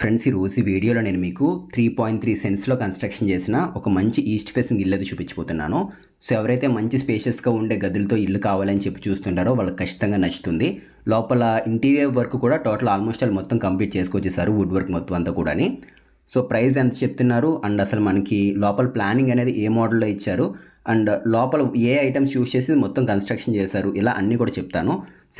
Friends ఈ రోజు వీడియోలో నేను మీకు త్రీ పాయింట్ త్రీ సెన్స్లో కన్స్ట్రక్షన్ చేసిన ఒక మంచి ఈస్ట్ ఫేసింగ్ ఇల్లు అది చూపించిపోతున్నాను సో ఎవరైతే మంచి స్పేషియస్గా ఉండే గదులతో ఇల్లు కావాలని చెప్పి చూస్తుంటారో వాళ్ళకి ఖచ్చితంగా నచ్చుతుంది. లోపల ఇంటీరియర్ వర్క్ కూడా టోటల్ ఆల్మోస్ట్ ఆల్ మొత్తం కంప్లీట్ చేసుకొచ్చేసారు వుడ్ వర్క్ మొత్తం అంతా కూడాని. సో ప్రైస్ ఎంత చెప్తున్నారు? అండ్ అసలు మనకి లోపల ప్లానింగ్ అనేది ఏ మోడల్లో ఇచ్చారు? అండ్ లోపల ఏ ఐటమ్స్ యూస్ చేసి మొత్తం కన్స్ట్రక్షన్ చేశారు? ఇలా అన్నీ కూడా చెప్తాను.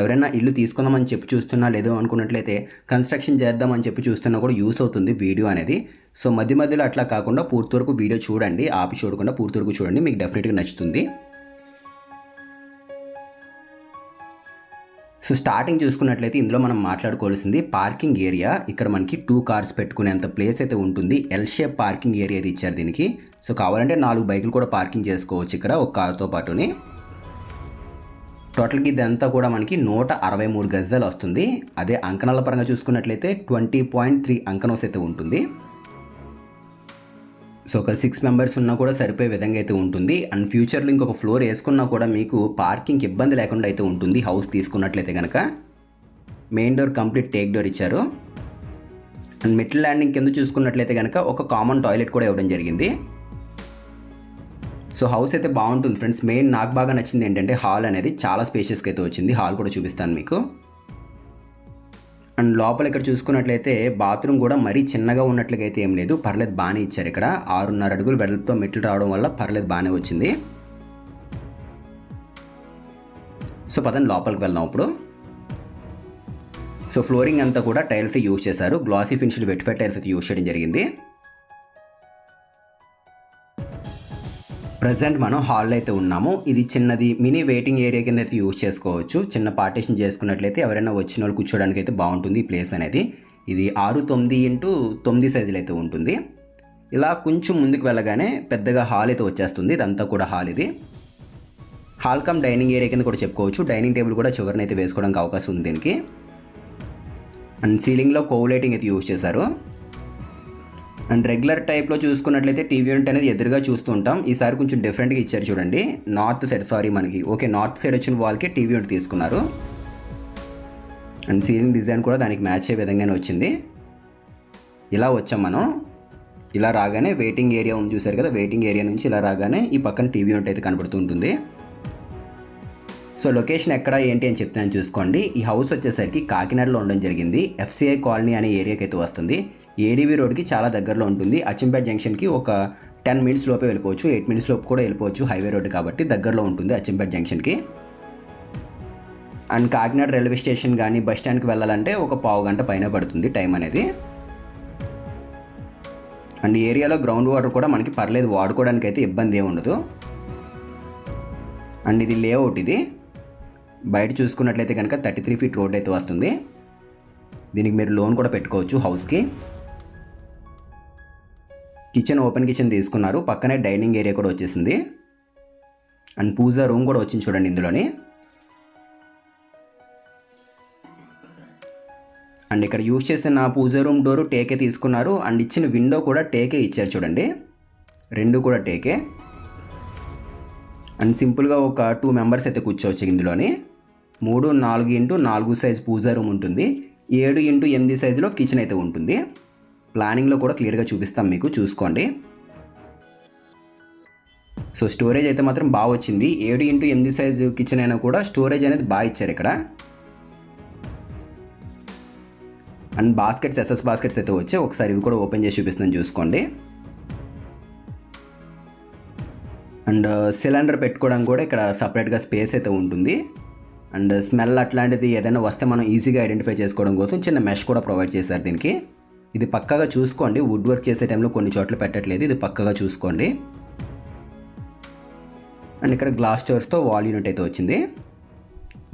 ఎవరైనా ఇల్లు తీసుకుందామని చెప్పి చూస్తున్నా లేదో అనుకున్నట్లయితే కన్స్ట్రక్షన్ చేద్దామని చెప్పి చూస్తున్నా కూడా యూస్ అవుతుంది వీడియో అనేది. సో మధ్య మధ్యలో అట్లా కాకుండా పూర్తి వరకు వీడియో చూడండి ఆపి చూడకుండా పూర్తి వరకు చూడండి మీకు డెఫినెట్గా నచ్చుతుంది. సో స్టార్టింగ్ చూసుకున్నట్లయితే ఇందులో మనం మాట్లాడుకోవాల్సింది పార్కింగ్ ఏరియా ఇక్కడ మనకి టూ కార్స్ పెట్టుకునేంత ప్లేస్ అయితే ఉంటుంది. ఎల్ షేప్ పార్కింగ్ ఏరియా అయితే ఇచ్చారు దీనికి. సో కావాలంటే నాలుగు బైకులు కూడా పార్కింగ్ చేసుకోవచ్చు ఇక్కడ ఒక కార్తో పాటుని. టోటల్కి ఇదంతా కూడా మనకి నూట అరవై మూడు గజాలు వస్తుంది. అదే అంకణాల పరంగా చూసుకున్నట్లయితే ట్వంటీ పాయింట్ త్రీ అంకనోస్ అయితే ఉంటుంది. సో ఒక సిక్స్ మెంబర్స్ ఉన్నా కూడా సరిపోయే విధంగా అయితే ఉంటుంది. అండ్ ఫ్యూచర్లో ఇంకొక ఫ్లోర్ వేసుకున్నా కూడా మీకు పార్కింగ్ ఇబ్బంది లేకుండా అయితే ఉంటుంది. హౌస్ తీసుకున్నట్లయితే కనుక main door complete teak door ఇచ్చారు. అండ్ మిడిల్ ల్యాండింగ్ కింద చూసుకున్నట్లయితే కనుక ఒక కామన్ టాయిలెట్ కూడా ఇవ్వడం జరిగింది. సో హౌస్ అయితే బాగుంటుంది ఫ్రెండ్స్. మెయిన్ నాకు బాగా నచ్చింది ఏంటంటే హాల్ అనేది చాలా స్పేషియస్గా అయితే వచ్చింది. హాల్ కూడా చూపిస్తాను మీకు. అండ్ లోపల ఇక్కడ చూసుకున్నట్లయితే బాత్రూమ్ కూడా మరీ చిన్నగా ఉన్నట్లుగా అయితే ఏం లేదు. పర్లేదు బాగానే ఇచ్చారు ఇక్కడ. ఆరున్నర అడుగులు వెడల్పుతో మెట్లు రావడం వల్ల పర్లేదు బాగానే వచ్చింది. సో పదండి లోపలికి వెళ్దాం ఇప్పుడు. సో ఫ్లోరింగ్ అంతా కూడా టైల్స్ యూజ్ చేశారు. గ్లాసీ ఫినిష్డ్ వెట్ఫై టైల్స్ అయితే యూజ్ చేయడం జరిగింది. ప్రజెంట్ మనం హాల్లో అయితే ఉన్నాము. ఇది చిన్నది మినీ వెయిటింగ్ ఏరియా కింద అయితే యూజ్ చేసుకోవచ్చు. చిన్న పార్టీషన్ చేసుకున్నట్లయితే ఎవరైనా వచ్చిన వాళ్ళు కూర్చోడానికి అయితే బాగుంటుంది ఈ ప్లేస్ అనేది. ఇది ఆరు తొమ్మిది ఇంటూ తొమ్మిది సైజులు అయితే ఉంటుంది. ఇలా కొంచెం ముందుకు వెళ్ళగానే పెద్దగా హాల్ అయితే వచ్చేస్తుంది. ఇదంతా కూడా హాల్ ఇది. హాల్ కమ్ డైనింగ్ ఏరియా కింద కూడా చెప్పుకోవచ్చు. డైనింగ్ టేబుల్ కూడా చివరిని అయితే వేసుకోవడానికి అవకాశం ఉంది దీనికి. అండ్ సీలింగ్లో కోవ్ లైటింగ్ అయితే యూజ్ చేశారు. అండ్ రెగ్యులర్ టైప్లో చూసుకున్నట్లయితే టీవీ యూనిట్ అనేది ఎదురుగా చూస్తూ ఉంటాం. ఈసారి కొంచెం డిఫరెంట్గా ఇచ్చారు చూడండి. నార్త్ సైడ్ సారీ మనకి. ఓకే నార్త్ సైడ్ వచ్చిన వాల్కి టీవీ యూనిట్ తీసుకున్నారు. అండ్ సీలింగ్ డిజైన్ కూడా దానికి మ్యాచ్ అయ్యే విధంగానే వచ్చింది. ఇలా వచ్చాం మనం. ఇలా రాగానే వెయిటింగ్ ఏరియా ఉంది చూసారు కదా వెయిటింగ్ ఏరియా నుంచి ఇలా రాగానే ఈ పక్కన టీవీ యూనిట్ అయితే కనబడుతూ ఉంటుంది. సో లొకేషన్ ఎక్కడ ఏంటి అని చెప్తాను చూసుకోండి. ఈ హౌస్ వచ్చేసరికి కాకినాడలో ఉండడం జరిగింది. ఎఫ్సిఐ కాలనీ అనే ఏరియాకి అయితే వస్తుంది. ఏడీబీ రోడ్కి చాలా దగ్గరలో ఉంటుంది. అచ్చంపేట జంక్షన్కి ఒక టెన్ మినిట్స్ లోపే వెళ్ళిపోవచ్చు. ఎయిట్ మినిట్స్ లోపు కూడా వెళ్ళిపోవచ్చు హైవే రోడ్ కాబట్టి దగ్గరలో ఉంటుంది అచ్చంపేట జంక్షన్కి. అండ్ కాకినాడ రైల్వే స్టేషన్ కానీ బస్ స్టాండ్కి వెళ్ళాలంటే ఒక పావు గంట పైన పడుతుంది టైం అనేది. అండ్ ఏరియాలో గ్రౌండ్ వాటర్ కూడా మనకి పర్లేదు. వాడుకోవడానికి అయితే ఇబ్బంది ఏమి ఉండదు. అండ్ ఇది లేఅవుట్ ఇది. బయట చూసుకున్నట్లయితే కనుక థర్టీ త్రీ ఫీట్ రోడ్ అయితే వస్తుంది. దీనికి మీరు లోన్ కూడా పెట్టుకోవచ్చు హౌస్కి. కిచెన్ ఓపెన్ కిచెన్ తీసుకున్నారు. పక్కనే డైనింగ్ ఏరియా కూడా వచ్చేసింది. అండ్ పూజా రూమ్ కూడా వచ్చింది చూడండి ఇందులోని. అండ్ ఇక్కడ యూజ్ చేసిన పూజా రూమ్ డోరు టేకే తీసుకున్నారు. అండ్ ఇచ్చిన విండో కూడా టేకే ఇచ్చారు చూడండి. రెండు కూడా టేకే. అండ్ సింపుల్గా ఒక టూ మెంబర్స్ అయితే కూర్చోవచ్చు ఇందులోని. మూడు నాలుగు ఇంటూ నాలుగు సైజ్ పూజా రూమ్ ఉంటుంది. ఏడు ఇంటూ ఎనిమిది సైజులో కిచెన్ అయితే ఉంటుంది. ప్లానింగ్లో కూడా క్లియర్గా చూపిస్తాం మీకు. చూసుకోండి. సో స్టోరేజ్ అయితే మాత్రం బాగా వచ్చింది. ఏడు ఇంటూ ఎనిమిది సైజు కిచెన్ అయినా కూడా స్టోరేజ్ అనేది బాగా ఇచ్చారు ఇక్కడ. అండ్ బాస్కెట్స్ ఎస్ఎస్ బాస్కెట్స్ అయితే వచ్చాయి. ఒకసారి ఇవి కూడా ఓపెన్ చేసి చూపిస్తున్నాను. చూసుకోండి. అండ్ సిలిండర్ పెట్టుకోవడానికి కూడా ఇక్కడ సపరేట్గా స్పేస్ అయితే ఉంటుంది. అండ్ స్మెల్ అట్లాంటిది ఏదైనా వస్తే మనం ఈజీగా ఐడెంటిఫై చేసుకోవడం కోసం చిన్న మెష్ కూడా ప్రొవైడ్ చేశారు దీనికి. ఇది పక్కగా చూసుకోండి. వుడ్ వర్క్ చేసే టైంలో కొన్ని చోట్ల పెట్టట్లేదు. ఇది పక్కగా చూసుకోండి. అండ్ ఇక్కడ గ్లాస్ డోర్స్తో వాల్ యూనిట్ అయితే వచ్చింది.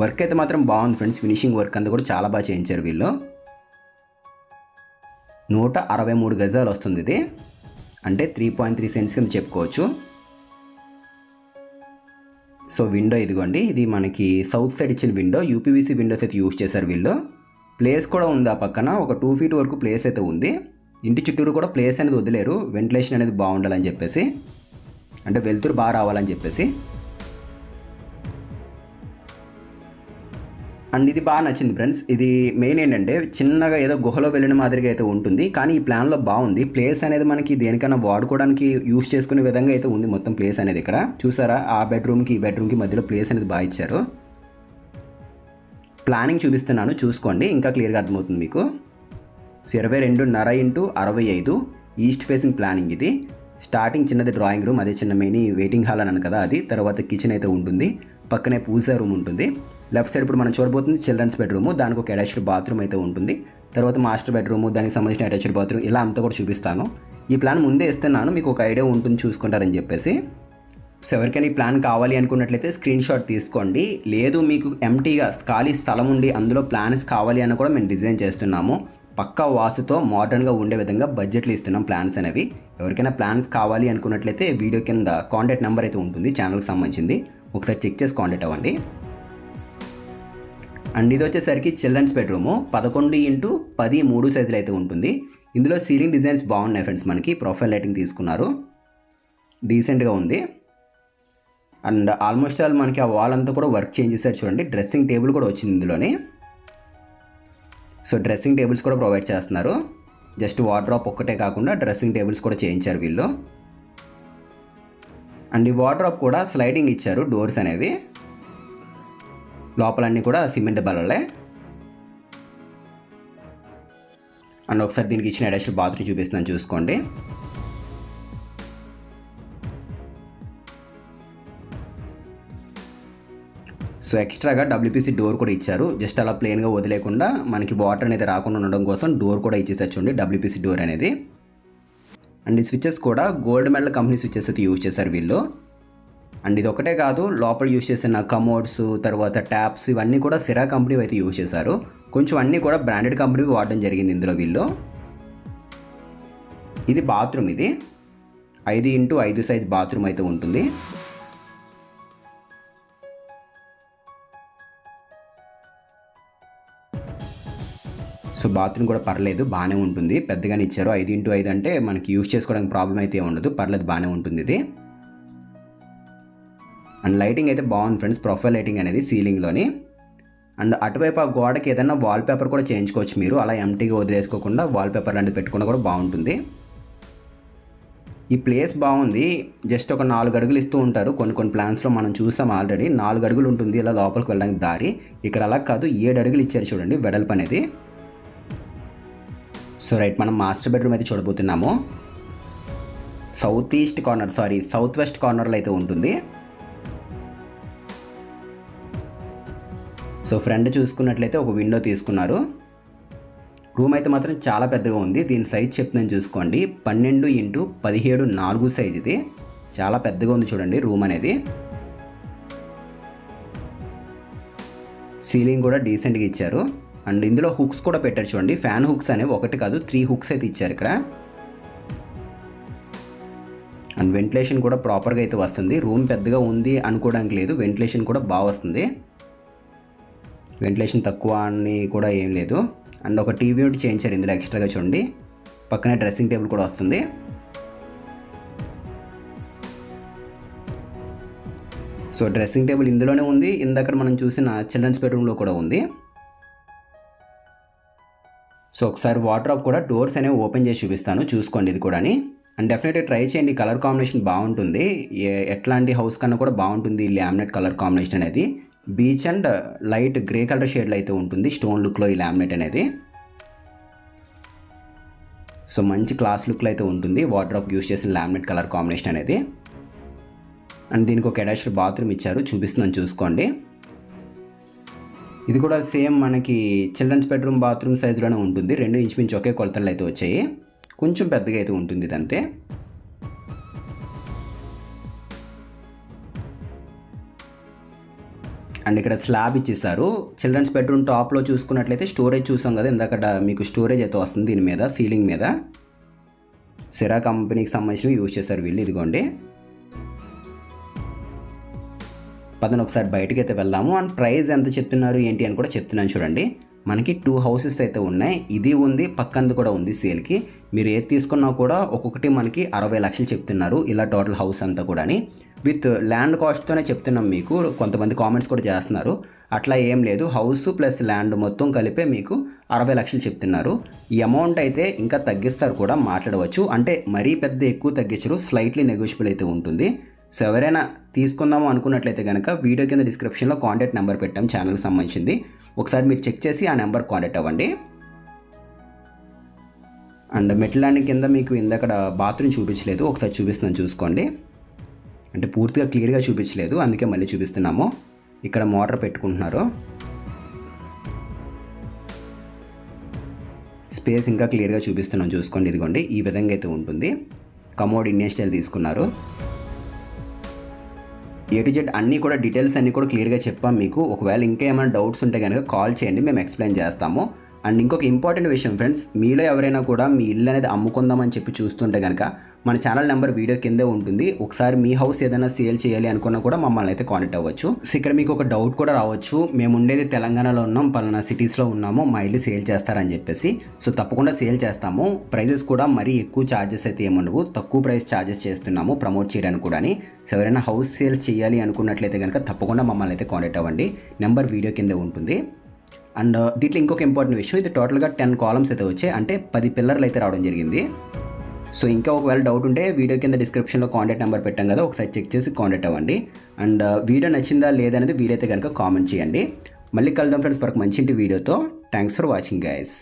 వర్క్ అయితే మాత్రం బాగుంది ఫ్రెండ్స్. ఫినిషింగ్ వర్క్ అంతా కూడా చాలా బాగా చేయించారు వీళ్ళు. నూట అరవై మూడు గజాలు వస్తుంది ఇది. అంటే త్రీ పాయింట్ త్రీ సెంట్స్ కింద చెప్పుకోవచ్చు. సో విండో ఇదిగోండి. ఇది మనకి సౌత్ సైడ్ ఇచ్చిన విండో. యూపీవీసీ విండోస్ అయితే యూజ్ చేశారు వీళ్ళు. ప్లేస్ కూడా ఉంది ఆ పక్కన. ఒక టూ ఫీట్ వరకు ప్లేస్ అయితే ఉంది. ఇంటి చుట్టూరు కూడా ప్లేస్ అనేది వదిలేరు. వెంటిలేషన్ అనేది బాగుండాలని చెప్పేసి. అంటే వెలుతురు బాగా రావాలని చెప్పేసి. అండ్ ఇది బాగా నచ్చింది ఫ్రెండ్స్ ఇది మెయిన్ ఏంటంటే చిన్నగా ఏదో గుహలో వెళ్ళిన మాదిరిగా అయితే ఉంటుంది. కానీ ఈ ప్లాన్లో బాగుంది. ప్లేస్ అనేది మనకి దేనికైనా వాడుకోవడానికి యూస్ చేసుకునే విధంగా అయితే ఉంది మొత్తం ప్లేస్ అనేది ఇక్కడ. చూసారా? ఆ బెడ్రూమ్కి ఈ బెడ్రూమ్కి మధ్యలో ప్లేస్ అనేది బాగా ఇచ్చారు. ప్లానింగ్ చూపిస్తున్నాను. చూసుకోండి. ఇంకా క్లియర్గా అర్థమవుతుంది మీకు. సో ఇరవై రెండున్నర ఇంటూ అరవై ఐదు. ఈస్ట్ ఫేసింగ్ ప్లానింగ్ ఇది. స్టార్టింగ్ చిన్నది డ్రాయింగ్ రూమ్ అదే చిన్న మెయిన్ వెయిటింగ్ హాల్ అన్నాను కదా అది. తర్వాత కిచెన్ అయితే ఉంటుంది. పక్కనే పూజా రూమ్ ఉంటుంది. లెఫ్ట్ సైడ్ ఇప్పుడు మనం చూడబోతుంది చిల్డ్రన్స్ బెడ్రూమ్. దానికి ఒక అటాచ్డ్ బాత్రూమ్ అయితే ఉంటుంది. తర్వాత మాస్టర్ బెడ్రూమ్ దానికి సంబంధించిన అటాచ్డ్ బాత్రూమ్ ఇలా అంతా కూడా చూపిస్తాను. ఈ ప్లాన్ ముందే ఇస్తున్నాను. మీకు ఒక ఐడియా ఉంటుంది చూసుకుంటారని చెప్పేసి. సో ఎవరికైనా ఈ ప్లాన్ కావాలి అనుకున్నట్లయితే స్క్రీన్ షాట్ తీసుకోండి. లేదు మీకు ఎంటీగా ఖాళీ స్థలం ఉండి అందులో ప్లాన్స్ కావాలి అని కూడా మేము డిజైన్ చేస్తున్నాము. పక్కా వాసుతో మోడర్న్గా ఉండే విధంగా బడ్జెట్లు ఇస్తున్నాం ప్లాన్స్ అనేవి. ఎవరికైనా ప్లాన్స్ కావాలి అనుకున్నట్లయితే వీడియో కింద కాంటాక్ట్ నెంబర్ అయితే ఉంటుంది ఛానల్కి సంబంధించింది. ఒకసారి చెక్ చేసి కాంటాక్ట్ అవ్వండి. అండ్ ఇది వచ్చేసరికి చిల్డ్రన్స్ బెడ్రూము పదకొండు ఇంటూ పది మూడు సైజులు అయితే ఉంటుంది. ఇందులో సీలింగ్ డిజైన్స్ బాగున్నాయి ఫ్రెండ్స్ మనకి. ప్రొఫైల్ లైటింగ్ తీసుకున్నారు. డీసెంట్గా ఉంది. అండ్ ఆల్మోస్ట్ ఆల్ మనకి ఆ వాల్ అంతా కూడా వర్క్ చేంజ్ చేశారు చూడండి. డ్రెస్సింగ్ టేబుల్ కూడా వచ్చింది ఇందులోనే. సో డ్రెస్సింగ్ టేబుల్స్ కూడా ప్రొవైడ్ చేస్తున్నారు. జస్ట్ వార్డ్రాప్ ఒక్కటే కాకుండా డ్రెస్సింగ్ టేబుల్స్ కూడా చేయించారు వీళ్ళు. అండ్ ఈ వార్డ్రాప్ కూడా స్లైడింగ్ ఇచ్చారు డోర్స్ అనేవి. లోపలన్నీ కూడా సిమెంట్ బలలే అండ్ ఒకసారి దీనికి ఇచ్చిన అటాచ్డ్ బాత్రూమ్ చూపిస్తున్నాను చూసుకోండి. సో ఎక్స్ట్రాగా డబ్ల్యూపీసీ డోర్ కూడా ఇచ్చారు. జస్ట్ అలా ప్లెయిన్గా వదిలేకుండా మనకి వాటర్ అనేది రాకుండా ఉండడం కోసం డోర్ కూడా ఇచ్చేసారు చూడండి డబ్ల్యూపీసీ డోర్ అనేది. అండ్ ఈ స్విచ్చెస్ కూడా గోల్డ్ మెడల్ కంపెనీ స్విచ్చెస్ అయితే యూజ్ చేశారు వీళ్ళు. అండ్ ఇది ఒకటే కాదు లోపల యూజ్ చేసిన కమోడ్స్ తర్వాత ట్యాప్స్ ఇవన్నీ కూడా సిరా కంపెనీ అయితే యూజ్ చేశారు. కొంచెం అన్నీ కూడా బ్రాండెడ్ కంపెనీ వాడడం జరిగింది ఇందులో వీళ్ళు. ఇది బాత్రూమ్ ఇది. ఐదు ఇంటూ ఐదు సైజ్ బాత్రూమ్ అయితే ఉంటుంది. సో బాత్రూమ్ కూడా పర్లేదు బాగానే ఉంటుంది. పెద్దగానే ఇచ్చారు ఐదు ఇంటూ ఐదు అంటే మనకి యూజ్ చేసుకోవడానికి ప్రాబ్లం అయితే ఉండదు. పర్లేదు బాగానే ఉంటుంది ఇది. అండ్ లైటింగ్ అయితే బాగుంది ఫ్రెండ్స్. ప్రొఫైల్ లైటింగ్ అనేది సీలింగ్లోని అండ్ అటువైపు ఆ గోడకి ఏదైనా వాల్ పేపర్ కూడా చేయించుకోవచ్చు మీరు. అలా ఎంటీగా వదిలేసుకోకుండా వాల్ పేపర్ లాంటిది పెట్టుకున్నా కూడా బాగుంటుంది. ఈ ప్లేస్ బాగుంది. జస్ట్ ఒక నాలుగు అడుగులు ఇస్తూ ఉంటారు. కొన్ని కొన్ని ప్లాన్స్లో మనం చూసాం ఆల్రెడీ. నాలుగు అడుగులు ఉంటుంది. ఇలా లోపలికి వెళ్ళడానికి దారి. ఇక్కడ అలా కాదు. ఏడు అడుగులు ఇచ్చారు చూడండి. వెడల్పు అనేది. సో రైట్ మనం మాస్టర్ బెడ్రూమ్ అయితే చూడబోతున్నాము. South east corner sorry south west కార్నర్లో అయితే ఉంటుంది. సో ఫ్రంట్ చూసుకున్నట్లయితే ఒక విండో తీసుకున్నారు. రూమ్ అయితే మాత్రం చాలా పెద్దగా ఉంది. దీని సైజ్ చెప్తున్నాను చూసుకోండి. పన్నెండు ఇంటూ పదిహేడు నాలుగు సైజ్ ఇది. చాలా పెద్దగా ఉంది చూడండి రూమ్ అనేది. సీలింగ్ కూడా డీసెంట్గా ఇచ్చారు. అండ్ ఇందులో హుక్స్ కూడా పెట్టారు చూడండి. ఫ్యాన్ హుక్స్ అనేవి ఒకటి కాదు త్రీ హుక్స్ అయితే ఇచ్చారు ఇక్కడ. అండ్ వెంటిలేషన్ కూడా ప్రాపర్గా అయితే వస్తుంది. రూమ్ పెద్దగా ఉంది అనుకోవడానికి లేదు వెంటిలేషన్ కూడా బాగా వస్తుంది. వెంటిలేషన్ తక్కువ అని కూడా ఏం లేదు. అండ్ ఒక టీవీ ఒకటి చేయించారు ఇందులో ఎక్స్ట్రాగా చూడండి. పక్కనే డ్రెస్సింగ్ టేబుల్ కూడా వస్తుంది. సో డ్రెస్సింగ్ టేబుల్ ఇందులోనే ఉంది. ఇందాక మనం చూసిన చిల్డ్రన్స్ బెడ్రూమ్లో కూడా ఉంది. సో ఒకసారి వాటర్ కూడా డోర్స్ అనేవి ఓపెన్ చేసి చూపిస్తాను. చూసుకోండి ఇది కూడా అండ్ డెఫినెట్గా ట్రై చేయండి. కలర్ కాంబినేషన్ బాగుంటుంది. ఎట్లాంటి హౌస్ కన్నా కూడా బాగుంటుంది ఈ లామినేట్ కలర్ కాంబినేషన్ అనేది. Beech and light grey colour షేడ్లో అయితే ఉంటుంది. స్టోన్ లుక్లో ఈ ల్యామినేట్ అనేది. సో మంచి క్లాస్ లుక్లో అయితే ఉంటుంది. వాటర్ యూస్ చేసిన లామినేట్ కలర్ కాంబినేషన్ అనేది. అండ్ దీనికి ఒక అటాచ్డ్ బాత్రూమ్ ఇచ్చారు. చూపిస్తున్నాను. చూసుకోండి. ఇది కూడా సేమ్ మనకి చిల్డ్రన్స్ బెడ్రూమ్ బాత్రూమ్ సైజులోనే ఉంటుంది. రెండు ఇంచుమించు ఒకే కొలతలు అయితే వచ్చాయి. కొంచెం పెద్దగా అయితే ఉంటుంది ఇదంతే. అండ్ ఇక్కడ స్లాబ్ ఇచ్చేసారు చిల్డ్రన్స్ బెడ్రూమ్ టాప్లో చూసుకున్నట్లయితే స్టోరేజ్ చూసాం కదా ఇందాక మీకు స్టోరేజ్ అయితే వస్తుంది దీని మీద సీలింగ్ మీద. సిరా కంపెనీకి సంబంధించినవి యూజ్ చేశారు వీళ్ళు ఇదిగోండి. పదని ఒకసారి బయటకి అయితే వెళ్దాము. అండ్ ప్రైస్ ఎంత చెప్తున్నారు ఏంటి అని కూడా చెప్తున్నాను చూడండి. మనకి టూ హౌసెస్ అయితే ఉన్నాయి. ఇది ఉంది పక్కనది కూడా ఉంది సేల్కి మీరు ఏది తీసుకున్నా కూడా ఒక్కొక్కటి మనకి అరవై లక్షలు చెప్తున్నారు ఇలా టోటల్ హౌస్ అంతా కూడాని. విత్ ల్యాండ్ కాస్ట్తోనే చెప్తున్నాం మీకు కొంతమంది కామెంట్స్ కూడా చేస్తున్నారు. అట్లా ఏం లేదు హౌస్ ప్లస్ ల్యాండ్ మొత్తం కలిపే మీకు అరవై లక్షలు చెప్తున్నారు. ఈ అమౌంట్ అయితే ఇంకా తగ్గిస్తారు కూడా మాట్లాడవచ్చు. అంటే మరీ పెద్ద ఎక్కువ తగ్గించరు స్లైట్లీ నెగోషియబుల్ అయితే ఉంటుంది. సో ఎవరైనా తీసుకుందాము అనుకున్నట్లయితే కనుక వీడియో కింద డిస్క్రిప్షన్లో కాంటాక్ట్ నెంబర్ పెట్టాం ఛానల్కి సంబంధించింది. ఒకసారి మీరు చెక్ చేసి ఆ నెంబర్ కాంటాక్ట్ అవ్వండి. అండ్ మెట్ల కింద మీకు ఇందక్కడ బాత్రూమ్ చూపించలేదు. ఒకసారి చూపిస్తున్నాను చూసుకోండి. అంటే పూర్తిగా క్లియర్గా చూపించలేదు. అందుకే మళ్ళీ చూపిస్తున్నాము. ఇక్కడ మోటార్ పెట్టుకుంటున్నారు. స్పేస్ ఇంకా క్లియర్గా చూపిస్తున్నాం చూసుకోండి. ఇదిగోండి ఈ విధంగా అయితే ఉంటుంది. కమోడ్ ఇండియన్ స్టైల్ తీసుకున్నారు. ఏ టు జెడ్ అన్నీ కూడా డీటెయిల్స్ అన్నీ కూడా క్లియర్గా చెప్పాం మీకు. ఒకవేళ ఇంకా ఏమైనా డౌట్స్ ఉంటే కనుక కాల్ చేయండి మేము ఎక్స్ప్లెయిన్ చేస్తాము. అండ్ ఇంకొక ఇంపార్టెంట్ విషయం ఫ్రెండ్స్ మీలో ఎవరైనా కూడా మీ ఇల్లు అనేది అమ్ముకుందామని చెప్పి చూస్తుంటే కనుక మన ఛానల్ నెంబర్ వీడియో కిందే ఉంటుంది. ఒకసారి మీ హౌస్ ఏదైనా సేల్ చేయాలి అనుకున్నా కూడా మమ్మల్ని అయితే కాంటాక్ట్ అవ్వచ్చు. సో ఇక్కడ మీకు ఒక డౌట్ కూడా రావచ్చు. మేము ఉండేది తెలంగాణలో ఉన్నాం పలానా సిటీస్లో ఉన్నాము మా ఇల్లు సేల్ చేస్తారని చెప్పేసి. సో తప్పకుండా సేల్ చేస్తాము. ప్రైజెస్ కూడా మరీ ఎక్కువ ఛార్జెస్ అయితే ఏముండవు. తక్కువ ప్రైస్ ఛార్జెస్ చేస్తున్నాము ప్రమోట్ చేయడానికి కూడా సో ఎవరైనా హౌస్ సేల్స్ చేయాలి అనుకున్నట్లయితే కనుక తప్పకుండా మమ్మల్ని అయితే కాంటాక్ట్ అవ్వండి. నెంబర్ వీడియో కిందే ఉంటుంది. అండ్ దీంట్లో ఇంకొక ఇంపార్టెంట్ విషయం ఇది టోటల్గా టెన్ కాలమ్స్ అయితే వచ్చాయి. అంటే పది పిల్లర్లు అయితే రావడం జరిగింది. సో ఇంకా ఒకవేళ డౌట్ ఉంటే వీడియో కింద డిస్క్రిప్షన్లో కాంటాక్ట్ నెంబర్ పెట్టాం కదా ఒకసారి చెక్ చేసి కాంటాక్ట్ అవ్వండి. అండ్ వీడియో నచ్చిందా లేదనేది వీలైతే కనుక కామెంట్ చేయండి. మళ్ళీ కలుద్దాం ఫ్రెండ్స్ వరకు మంచి ఇంటి వీడియోతో. Thanks for watching guys